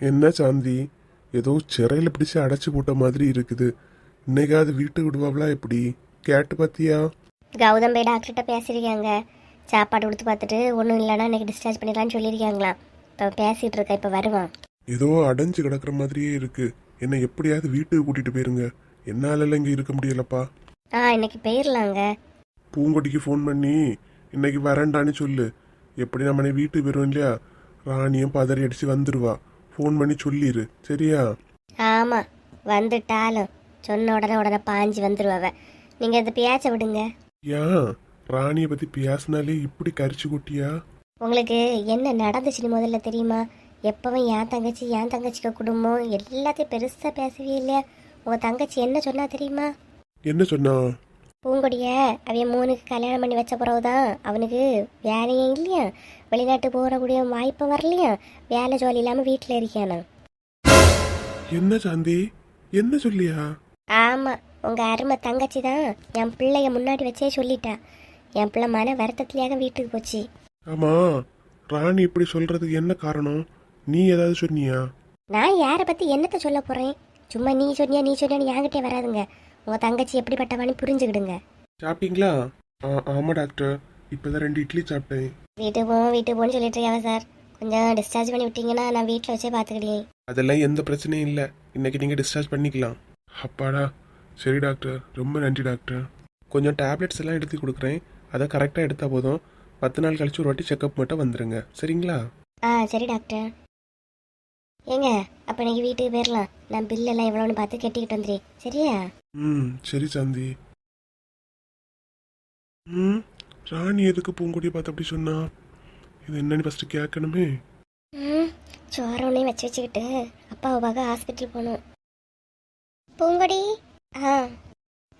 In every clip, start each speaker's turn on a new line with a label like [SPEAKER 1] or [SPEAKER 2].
[SPEAKER 1] என்ன சாந்தி? ஏதோ சிறையில் பிடிச்சு அடைச்சு போட்ட மாதிரி இருக்குது. இன்னைக்காவது வீட்டுக்கு விடுவாங்களா எப்படி? கேட்டு பார்த்தியா
[SPEAKER 2] கௌதம் போய் டாக்டர்கிட்ட பேசியிருக்காங்க. சாப்பாடு கொடுத்து பார்த்துட்டு ஒன்றும் இல்லைன்னா இன்னைக்கு டிஸ்சார்ஜ் பண்ணிடலாம்னு சொல்லியிருக்காங்களாம். இப்போ பேசிகிட்டு இருக்கா இப்போ வருவான்.
[SPEAKER 1] ஏதோ அடைஞ்சு கிடக்குற மாதிரியே இருக்கு. என்னை எப்படியாவது வீட்டுக்கு கூட்டிட்டு போயிருங்க. என்னால இங்க இருக்க முடியலப்பா.
[SPEAKER 2] ஆ இன்னைக்கு போயிடலாங்க
[SPEAKER 1] பூங்கொடிக்கு ஃபோன் பண்ணி இன்னைக்கு வரேன்டான்னு சொல்லு. எப்படி நம்ம வீட்டுக்கு போயிடுவோம் இல்லையா? ராணியும் பதறி அடிச்சு வந்துருவா. ஃபோன் பண்ணி சொல்லிடு சரியா?
[SPEAKER 2] ஆமாம் வந்துட்டாலும் சொன்ன உடனே உடனே பாஞ்சு வந்துடுவாவ நீங்கள் இந்த பேச்சை விடுங்க.
[SPEAKER 1] ஏன் ராணியை பத்தி பேசினாலே இப்படி கரிச்சு கொட்டியா?
[SPEAKER 2] உங்களுக்கு என்ன நடந்துச்சுன்னு முதல்ல தெரியுமா? எப்பவும் என் தங்கச்சி என் தங்கச்சிக்கு குடும்பம் எல்லாத்தையும் பெருசாக பேசவே இல்லையா? உங்கள் தங்கச்சி என்ன சொன்னா தெரியுமா?
[SPEAKER 1] என்ன சொன்னா?
[SPEAKER 2] பூங்கொடிய அவன் மூணுக்கு கல்யாணம் பண்ணி வச்ச பிறகுதான் அவனுக்கு வேலையும் இல்லையா? வெளிநாட்டு போகக்கூடிய வாய்ப்பும் வரலையா? வேலை ஜோலி இல்லாமல் வீட்டில் இருக்கானா
[SPEAKER 1] என்ன சாந்தி? என்ன சொல்லியா?
[SPEAKER 2] ஆமாம் உங்கள் அருமை தங்கச்சி தான் என் பிள்ளைய முன்னாடி வச்சே சொல்லிட்டா. என் பிள்ளை மன வருத்தத்துலையாக வீட்டுக்கு போச்சு.
[SPEAKER 1] ஆமா ராணி இப்படி சொல்றதுக்கு என்ன காரணம்? நீ ஏதாவது சொன்னியா?
[SPEAKER 2] நான் யாரை பற்றி என்னத்தை சொல்ல போகிறேன் சும்மா நீ சொன்னியா நீ சொன்னியான்னு என்கிட்டே வராதுங்க. உங்கள் தங்கச்சி எப்படிப்பட்டவான்னு புரிஞ்சுக்கிடுங்க.
[SPEAKER 1] சாப்பிட்டீங்களா? ஆ ஆமா டாக்டர். இப்பதான் ரெண்டு இட்லி சாப்பிட்டேன்.
[SPEAKER 2] வீட்டுக்கு போவோம் வீட்டுக்கு போன்னு சொல்லிட்டு இருக்காவ சார். கொஞ்சம் டிஸ்சார்ஜ் பண்ணி விட்டீங்கன்னா நான் வீட்டில் வச்சே பார்த்துக்கிட்டேன்
[SPEAKER 1] அதெல்லாம் எந்த பிரச்சனையும் இல்லை. இன்னைக்கு நீங்கள் டிஸ்சார்ஜ் பண்ணிக்கலாம். அப்பாடா. சரி டாக்டர். ரொம்ப நன்றி டாக்டர். கொஞ்சம் டேப்லெட்ஸ் எல்லாம் எடுத்து கொடுக்குறேன். அதை கரெக்டாக எடுத்தால் போதும். பத்து நாள் கழிச்சு ஒரு வாட்டி செக்கப் மட்டும் வந்துடுங்க சரிங்களா?
[SPEAKER 2] ஆ சரி டாக்டர். ஏங்க அப்போ இன்னைக்கு வீட்டுக்கு போயிடலாம் நான் பில் எல்லாம் எவ்வளோன்னு பார்த்து கட்டிக்கிட்டு வந்துடுறேன் சரியா?
[SPEAKER 1] ம் சரி சாந்தி. ம் ராணி எதுக்கு பூங்கொடியை பார்த்து அப்படி சொன்னா? இது என்னன்னு ஃபஸ்ட்டு கேட்கணுமே.
[SPEAKER 2] ம் சோறு ஒன்றையும் வச்சு வச்சுக்கிட்டு அப்பாவை பார்க்க ஹாஸ்பிட்டல் போகணும். பூங்கொடி? ஆ.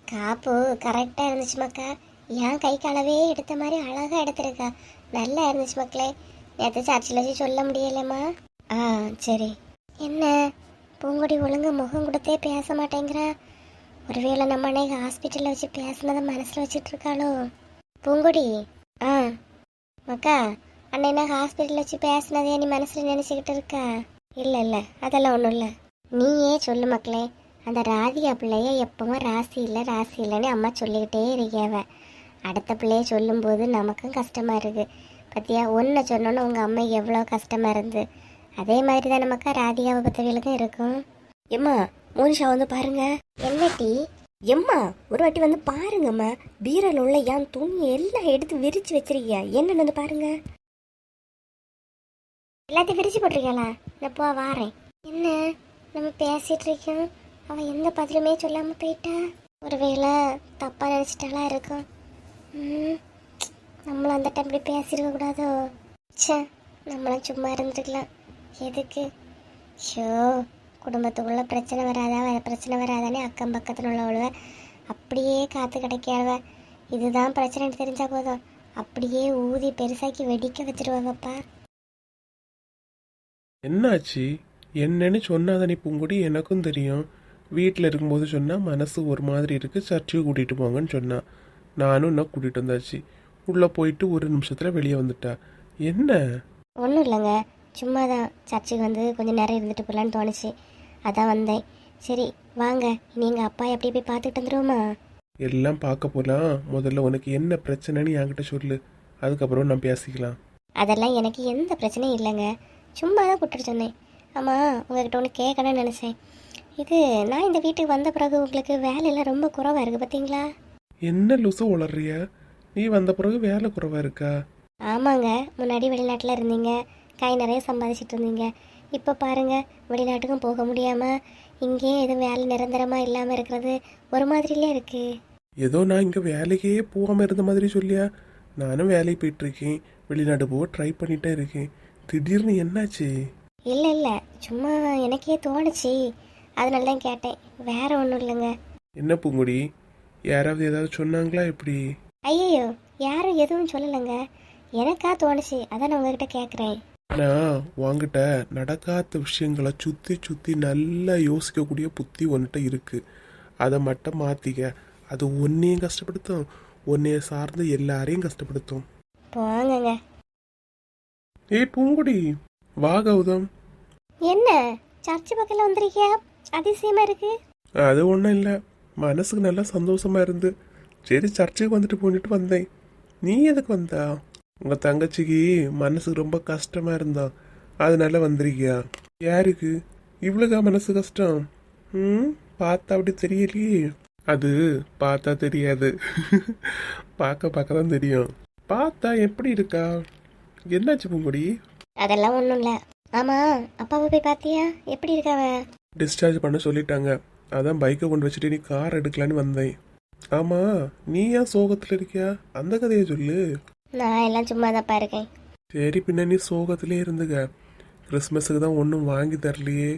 [SPEAKER 2] காப்பு கரெக்டாக இருந்துச்சு மக்கா. என் கை காலவே எடுத்த மாதிரி அழகாக எடுத்திருக்கா. நல்லா இருந்துச்சு மக்களே. நேற்று சர்ச்சில் வச்சு சொல்ல முடியலம்மா. ஆ சரி. என்ன? பூங்கொடி ஒழுங்காக முகம் கொடுத்தே பேச மாட்டேங்கிறா? ஒருவேளை நம்ம அன்னைக்கு ஹாஸ்பிட்டலில் வச்சு பேசுனதை மனசில் வச்சுட்டு இருக்காளோ பூங்கொடி ஆ. மக்கா அண்ணனா ஹாஸ்பிட்டலில் வச்சு பேசுனதே நீ மனசில் நினச்சிக்கிட்டு இருக்கா? இல்லை இல்லை. அதெல்லாம் ஒன்றும் இல்லை. நீயே சொல்லு மக்களே. அந்த ராதிகா பிள்ளைய எப்பவும் ராசி இல்லை ராசி இல்லைன்னு அம்மா சொல்லிக்கிட்டே இருக்கியாவ. அடுத்த பிள்ளைய சொல்லும்போது நமக்கும் கஷ்டமாக இருக்குது பத்தியா ஒன்றை சொன்னோன்னு உங்கள் அம்மா எவ்வளோ கஷ்டமாக இருந்து அதே மாதிரி தான் நமக்கா ராதிகாவை பற்றவங்களுக்கும் இருக்கும். எம்மா மோனிஷா வந்து பாருங்க. என்ன டீ எம்மா ஒரு வாட்டி வந்து பாருங்கம்மா. பீரல் உள்ள என் துணி எல்லாம் எடுத்து விரிச்சு வச்சிருக்கியா? என்னன்னு வந்து பாருங்க. எல்லாத்தையும் விரிச்சு போட்டிருக்கீங்களா நான் போ வாரேன். என்ன? நம்ம பேசிட்டு இருக்கோம். அவ எந்த பதிலுமே சொல்லாம போயிட்டா? ஒருவேளை தப்பா நினைச்சிட்டாளா இருக்கும் நம்மளும் அந்த டைம் இப்படி பேசியிருக்க கூடாதோ? ச்சே நம்மளும் சும்மா இருந்துருக்கலாம். எதுக்கு? ஷோ குடும்பத்துக்குள்ள பிரச்சனை வராதா? பிரச்சனை வராதானே? அக்கம் பக்கத்தில் உள்ளவளவ அப்படியே காத்து கிடைக்காவ இதுதான் பிரச்சனைன்னு தெரிஞ்சா போதும். அப்படியே ஊதி பெருசாக்கி வெடிக்க வச்சிருவாங்கப்பா.
[SPEAKER 1] என்னாச்சு? என்னன்னு சொன்னாதானே பூங்கொடி? எனக்கும் தெரியும். வீட்டில் இருக்கும்போது சொன்னால் மனசு ஒரு மாதிரி இருக்கு. சர்ச்சுக்கு கூட்டிகிட்டு போங்கன்னு சொன்னா. நானும் இன்னும் கூட்டிகிட்டு வந்தாச்சு. உள்ளே போயிட்டு ஒரு நிமிஷத்தில் வெளியே வந்துட்டா. என்ன?
[SPEAKER 2] ஒன்றும் இல்லைங்க. சும்மா தான் சர்ச்சுக்கு வந்து கொஞ்சம் நேரம் இருந்துட்டு போகலான்னு தோணுச்சு. அதான் வந்தேன். சரி வாங்க. இனி எங்கள் அப்பா எப்படி போய் பார்த்துட்டு வந்துருவோமா?
[SPEAKER 1] எல்லாம் பார்க்க போகலாம் முதல்ல உனக்கு என்ன பிரச்சனைன்னு என்கிட்ட சொல்லு. அதுக்கப்புறம் நான் பேசிக்கலாம்.
[SPEAKER 2] அதெல்லாம் எனக்கு எந்த பிரச்சனையும் இல்லைங்க. சும்மா தான் கூப்பிட்டு சொன்னேன். ஆமாம் உங்ககிட்ட ஒன்று கேட்கணும்னு நினச்சேன். இது நான் இந்த வீட்டுக்கு வந்த பிறகு உங்களுக்கு வேலையெல்லாம் ரொம்ப குறைவாக இருக்குது பார்த்தீங்களா?
[SPEAKER 1] என்ன லூசு உளறிய நீ வந்த பிறகு வேலை குறைவா இருக்கா?
[SPEAKER 2] ஆமாங்க. முன்னாடி வெளிநாட்டில் இருந்தீங்க. கை நிறைய சம்பாதிச்சிட்டு இருந்தீங்க இப்போ பாருங்க வெளிநாட்டுக்கும் போக முடியாமல் இங்கேயே எதுவும் வேலை நிரந்தரமாக இல்லாமல் இருக்கிறது ஒரு மாதிரிலே இருக்கு.
[SPEAKER 1] ஏதோ நான் இங்கே வேலைக்கே போகாமல் இருந்த மாதிரி சொல்லியா? நானும் வேலைக்கு போயிட்டு இருக்கேன் வெளிநாடு போக ட்ரை பண்ணிட்டே இருக்கேன். திடீர்னு என்னாச்சு?
[SPEAKER 2] இல்லை இல்லை. சும்மா எனக்கே தோணுச்சு. அதனால தான் கேட்டேன். வேற ஒன்றும் இல்லைங்க.
[SPEAKER 1] என்ன பூங்குடி? யாராவது ஏதாவது சொன்னாங்களா எப்படி
[SPEAKER 2] ஐயோ யாரும் எதுவும் சொல்லலைங்க. எனக்கா தோணுச்சு. அதான் நான் உங்ககிட்ட கேட்குறேன்
[SPEAKER 1] நான் உன்கிட்ட நடக்காத விஷயங்களை சுற்றி சுற்றி நல்லா யோசிக்கக்கூடிய புத்தி உன்கிட்ட இருக்கு. அதை மட்டும் மாற்றிக்க அது ஒன்னையும் கஷ்டப்படுத்தும். உன்னைய சார்ந்து எல்லாரையும்
[SPEAKER 2] என்ன? சர்ச்சு பக்கத்தில் வந்திருக்கியா? அதிசயமா இருக்கு.
[SPEAKER 1] அது ஒன்றும் இல்லை. மனசுக்கு நல்லா சந்தோஷமா இருந்து. சரி சர்ச்சுக்கு வந்துட்டு போனிட்டு வந்தேன். நீ எதுக்கு வந்தா? உங்க தங்கச்சிக்கு மனசுக்கு ரொம்ப கஷ்டமா இருந்தா அதனால வந்திருக்கியா? யாருக்கு? இவ்வளோக்கா மனசு கஷ்டம்? ம் பார்த்தா அப்படி தெரியலையே. அது பார்த்தா தெரியாது. பார்க்க பார்க்க தான் தெரியும். பார்த்தா எப்படி இருக்கா? என்னாச்சு பூங்குடி?
[SPEAKER 2] அதெல்லாம் ஒன்றும் இல்லை. ஆமாம் அப்பாவை போய் பார்த்தியா எப்படி இருக்காவ?
[SPEAKER 1] டிஸ்சார்ஜ் பண்ண சொல்லிட்டாங்க. அதான் பைக்கை கொண்டு வச்சுட்டு நீ கார் எடுக்கலான்னு வந்தேன். ஆமா நீ ஏன் சோகத்துல இருக்கியா? அந்த கதையை சொல்லு.
[SPEAKER 2] நான் எல்லாம் சும்மா தான்ப்பா இருக்கேன்
[SPEAKER 1] சரி பின்ன நீ சோகத்திலே இருந்துக்க. கிறிஸ்மஸுக்கு தான் ஒன்றும் வாங்கி தரலையே.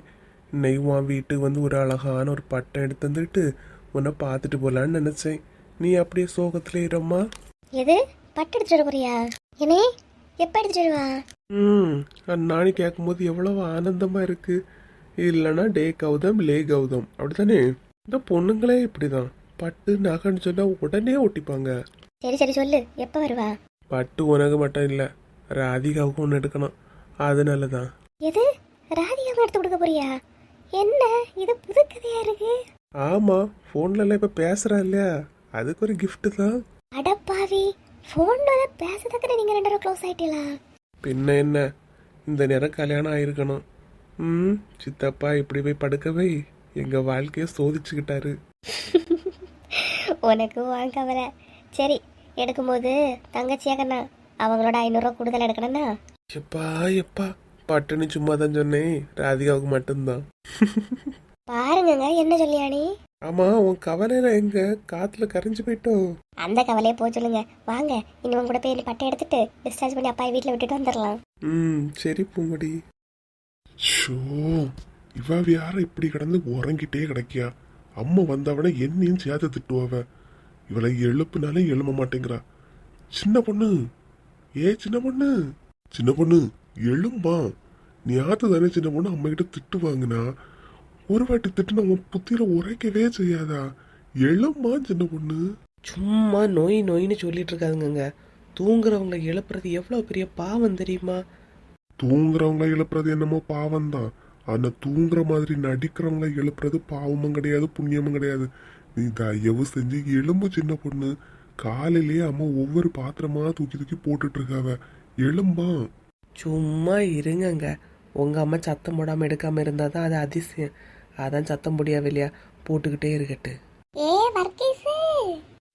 [SPEAKER 1] உன் வீட்டுக்கு வந்து ஒரு அழகான ஒரு பட்டம் எடுத்து வந்துட்டு உன்னை பார்த்துட்டு போலான்னு நினைச்சேன். நீ அப்படியே சோகத்திலே இரும்மா?
[SPEAKER 2] எது? பட்டு எடுத்துட்டு போறியா? என்னே? எப்போ எடுத்துட்டு வருவா?
[SPEAKER 1] ம் நானே கேட்கும்போது எவ்வளவு ஆனந்தமா இருக்கு. இல்லைன்னா டே கௌதம் லே கௌதம். அப்படித்தானே? இந்த பொண்ணுங்களே இப்படிதான். பட்டு நகைன்னு சொன்னா உடனே ஒட்டிப்பாங்க.
[SPEAKER 2] சரி சரி சொல்லு. எப்போ வருவா?
[SPEAKER 1] பட்டு உனக்கு மட்டும் இல்லை ராதிகாவுக்கு ஒன்று எடுக்கணும். அதனால தான்
[SPEAKER 2] எது? ராதிகாவை எடுத்து கொடுக்க போறியா? என்ன? இது புது கதையா இருக்கு?
[SPEAKER 1] ஆமாம் ஃபோன்லலாம் இப்போ பேசுகிறா இல்லையா? அதுக்கு ஒரு gift தான்.
[SPEAKER 2] அடப்பாவி ஃபோன்ல பேசுறதுக்கு நீங்க ரெண்டு பேரும் க்ளோஸ் ஆயிட்டீங்களா?
[SPEAKER 1] பின்ன என்ன? இந்த நேரம் கல்யாணம் ஆயிருக்கணும். ம் சித்தப்பா இப்படி போய் படுக்கவே எங்கள் வாழ்க்கையை சோதிச்சுக்கிட்டாரு.
[SPEAKER 2] உனக்கு வாங்க வர சரி எடுக்கும்போது தங்கச்சியா கண்ணா அவங்களோட ஐநூறுரூவா கூடுதல் எடுக்கணும்னா?
[SPEAKER 1] எப்பா எப்பா. பட்டுன்னு சும்மா தான் சொன்னேன். ராதிகாவுக்கு மட்டும்தான்.
[SPEAKER 2] பாருங்கங்க என்ன சொல்லியானி
[SPEAKER 1] ஆமா உன் கவலையில எங்க? காத்துல கரைஞ்சு போயிட்டோம்
[SPEAKER 2] அந்த கவலையை போக சொல்லுங்க. வாங்க இனிவன் கூட போய் பட்டை எடுத்துட்டு டிஸ்சார்ஜ் பண்ணி அப்பா வீட்டில் விட்டுட்டு வந்துடலாம்.
[SPEAKER 1] ம் சரி பூங்குடி.
[SPEAKER 3] ஷோ இவ யார இப்படி கிடந்து உறங்கிட்டே கிடைக்கியா? அம்மா வந்தவன என்னையும் சேர்த்து திட்டுவாவ இவளை எழுப்புனாலே எழும்ப மாட்டேங்கிறா. சின்ன பொண்ணு. ஏ சின்ன பொண்ணு. சின்ன பொண்ணு எழும்பா. நீ ஆத்து தானே சின்ன பொண்ணு அம்மா கிட்ட திட்டு வாங்கினா? ஒரு வாட்டி திட்டுனா உன் புத்தியில உரைக்கவே செய்யாதா? எழும்பா சின்ன பொண்ணு.
[SPEAKER 4] சும்மா நோய் நோயின்னு சொல்லிட்டு இருக்காதுங்க தூங்குறவங்களை எழுப்புறது எவ்வளோ பெரிய பாவம் தெரியுமா?
[SPEAKER 3] தூங்குறவங்கள எழுப்புறது என்னமோ பாவம் தான் ஆனா தூங்குற மாதிரி நடிக்கிறவங்கள எழுப்புறது பாவமும் கிடையாது புண்ணியமும் கிடையாது. நீ தயவு செஞ்சு எலும்பு சின்ன பொண்ணு. காலையிலேயே அம்மா ஒவ்வொரு பாத்திரமா தூக்கி தூக்கி போட்டுட்டு இருக்காவ. எலும்பா
[SPEAKER 4] சும்மா இருங்கங்க. உங்க அம்மா சத்தம் போடாம எடுக்காம இருந்தா தான் அது அதிசயம். அதான் சத்தம் முடியாவே இல்லையா? போட்டுக்கிட்டே இருக்கட்டு.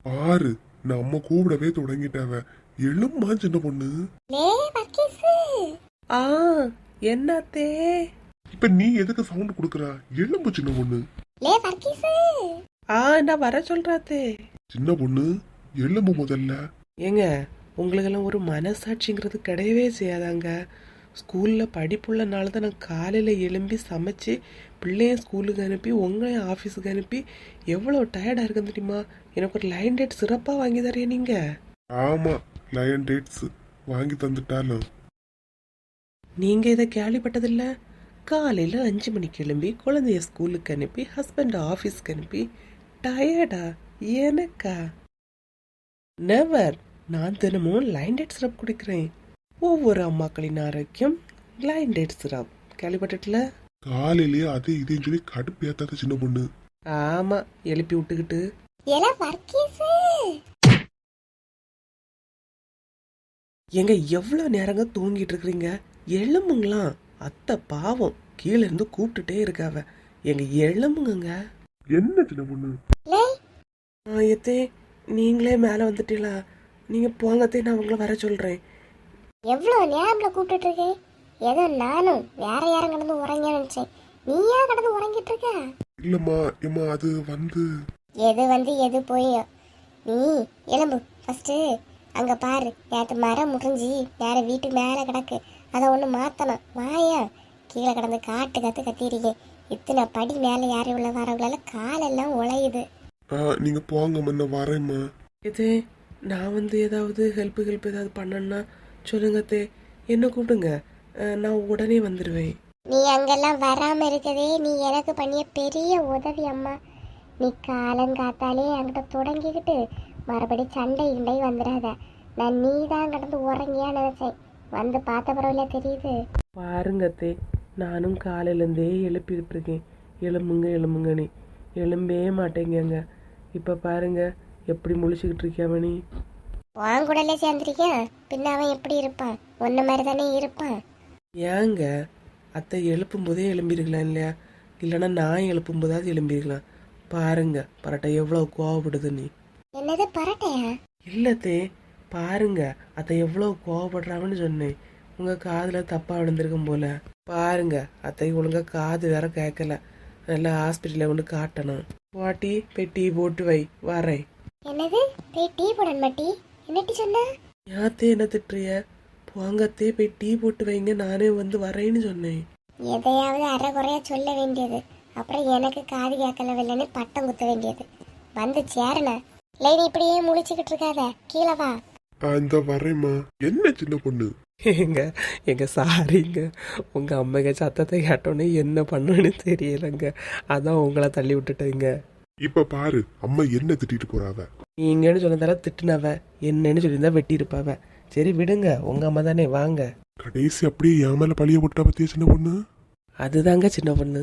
[SPEAKER 3] பாரு நான் அம்மா கூப்பிடவே தொடங்கிட்டாவ. எலும்பா சின்ன பொண்ணு.
[SPEAKER 4] ஆ என்னத்தே?
[SPEAKER 3] இப்ப நீ எதுக்கு சவுண்ட் கொடுக்குறா? எலும்பு சின்ன பொண்ணு.
[SPEAKER 2] லே வர்க்கீஸு
[SPEAKER 4] ஆ நான் வர சொல்றாத்தே.
[SPEAKER 3] சின்ன பொண்ணு எலும்பு முதல்ல.
[SPEAKER 4] ஏங்க உங்களுக்கெல்லாம் ஒரு மனசாட்சிங்கிறது கிடையவே செய்யாதாங்க. ஸ்கூலில் படிப்புள்ளனால தான் நான் காலையில் எழும்பி சமைச்சு பிள்ளைய ஸ்கூலுக்கு அனுப்பி உங்களையும் ஆஃபீஸுக்கு அனுப்பி எவ்வளோ டயர்டாக இருக்குன்னு தெரியுமா? எனக்கு ஒரு லைன் டேட் சிறப்பாக வாங்கி தரேன் நீங்கள்
[SPEAKER 3] ஆமா லயன் டேட்ஸ் வாங்கி தந்துட்டாலும்.
[SPEAKER 4] நீங்கள் இதை கேள்விப்பட்டதில்ல? காலையில் அஞ்சு மணிக்கு எழும்பி குழந்தைய ஸ்கூலுக்கு அனுப்பி ஹஸ்பண்டை ஆஃபீஸ்க்கு அனுப்பி டயர்டா? எனக்கா? நெவர் நான் தினமும் லைன் டேட் சிரப் குடிக்கிறேன். ஒவ்வொரு அம்மாக்களின் ஆரோக்கியம் லைன் டேட் சிரப் கேள்விப்பட்டுல
[SPEAKER 3] காலையிலேயே அதே இதையும் சொல்லி கடுப்பு ஏத்தாத சின்ன பொண்ணு.
[SPEAKER 4] ஆமாம் எழுப்பி விட்டுக்கிட்டு. எங்க எவ்வளோ நேரங்க தூங்கிட்டு இருக்கிறீங்க எழும்புங்களா அத்தை பாவம் கீழே இருந்து கூப்பிட்டுட்டே இருக்காவ எங்க எழும்புங்க
[SPEAKER 3] என்ன சின்ன பொண்ணு?
[SPEAKER 4] ஆயத்தே நீங்களே மேலே வந்துட்டீங்களா? நீங்கள் போங்கத்தே நான் உங்களை வர சொல்கிறேன்
[SPEAKER 2] எவ்வளோ நேரம்ல கூப்பிட்டுட்டு இருக்கேன் ஏதோ நானும் வேற யாரும் கடந்து உறங்க நினைச்சேன். நீயா கடந்து உறங்கிட்டு இருக்க?
[SPEAKER 3] இல்லம்மா ஏம்மா அது வந்து
[SPEAKER 2] எது வந்து எது போய்? நீ எலும்பு ஃபர்ஸ்ட் அங்க பாரு நேற்று மரம் முறிஞ்சி வேற வீட்டு மேலே கிடக்கு. அதை ஒன்று மாத்தணும். வாயா? கீழே கிடந்து காட்டு கத்து கத்திருக்கேன் இத்தனை படி மேலே யாரும் உள்ள வரவங்களால காலெல்லாம் உழையுது.
[SPEAKER 3] ஆ, நீங்க போங்க முன்ன வரேம்மா
[SPEAKER 4] இது நான் வந்து ஏதாவது ஹெல்ப் ஹெல்ப் ஏதாவது பண்ணேன்னா சொல்லுங்கத்தே என்ன கூப்பிடுங்க? அஹ், நான் உடனே வந்துடுவேன்
[SPEAKER 2] நீ அங்கெல்லாம் வராம இருக்கதே நீ எனக்கு பண்ணிய பெரிய உதவி அம்மா. நீ காலங்காத்தாலே அங்கிட்ட தொடங்கிக்கிட்டு மறுபடி சண்டை கிண்டை வந்துடாத. நான் நீ தான் கடந்து உறங்கியா நினைச்சேன். வந்து பார்த்த பரவாயில்ல தெரியுது.
[SPEAKER 4] பாருங்கத்தே
[SPEAKER 1] நானும் காலையிலேருந்தே எழுப்பியிருப்பிருக்கேன் எலும்புங்க எலும்புங்கன்னு எலும்பே மாட்டேங்கங்க. இப்போ பாருங்க எப்படி முழிச்சுக்கிட்டு இருக்கியாவணி
[SPEAKER 2] உன் கூடலே சேர்ந்துருக்கேன் பின்ன அவன் எப்படி இருப்பான்? ஒன்ன மாதிரி தானே இருப்பான்.
[SPEAKER 1] ஏங்க அத்தை எழுப்பும் போதே எழும்பியிருக்கலாம் இல்லையா? இல்லைன்னா நான் எழுப்பும் போதாவது எழும்பியிருக்கலாம் பாருங்க பரட்டை எவ்வளோ கோவப்படுது நீ.
[SPEAKER 2] என்னது பரட்டையா?
[SPEAKER 1] இல்லத்தே பாருங்க அத்தை எவ்வளோ கோவப்படுறாங்கன்னு சொன்னேன். உங்க காதுல தப்பா விழுந்திருக்கும் போல. பாருங்க அத்தை ஒழுங்கா காது வேற கேட்கல நல்லா ஹாஸ்பிட்டலில் கொண்டு காட்டணும். வாட்டி போய் டீ போட்டு வை வரேன்.
[SPEAKER 2] என்னது? போய் டீ போடணும் மாட்டி என்னட்டி சொன்ன?
[SPEAKER 1] யாத்தே என்ன திட்டுறிய? போங்கத்தே போய் டீ போட்டு வைங்க நானே வந்து வரேன்னு சொன்னேன்.
[SPEAKER 2] எதையாவது அரை குறையா சொல்ல வேண்டியது. அப்புறம் எனக்கு காது கேட்கலவில்லைன்னு பட்டம் குத்த வேண்டியது. வந்து சேரண லேடி இப்படியே முழிச்சுக்கிட்டு இருக்காத. கீழே வா.
[SPEAKER 3] இந்த வரேம்மா. என்ன சின்ன பொண்ணு?
[SPEAKER 1] எங்க எங்க சாரிங்க உங்க அம்மைங்க சத்தத்தை கேட்டோன்னே என்ன பண்ணுன்னு தெரியலங்க. அதான் உங்களை தள்ளி விட்டுட்டேங்க.
[SPEAKER 3] இப்ப பாரு அம்மா என்ன திட்டிட்டு போறாவ?
[SPEAKER 1] நீங்கன்னு சொன்னதால திட்டுனவ என்னன்னு சொல்லியிருந்தா வெட்டி இருப்பாவ சரி விடுங்க உங்க அம்மா தானே வாங்க.
[SPEAKER 3] கடைசி அப்படியே என் மேல பழிய போட்டா பத்தியா சின்ன பொண்ணு?
[SPEAKER 1] அதுதாங்க சின்ன பொண்ணு.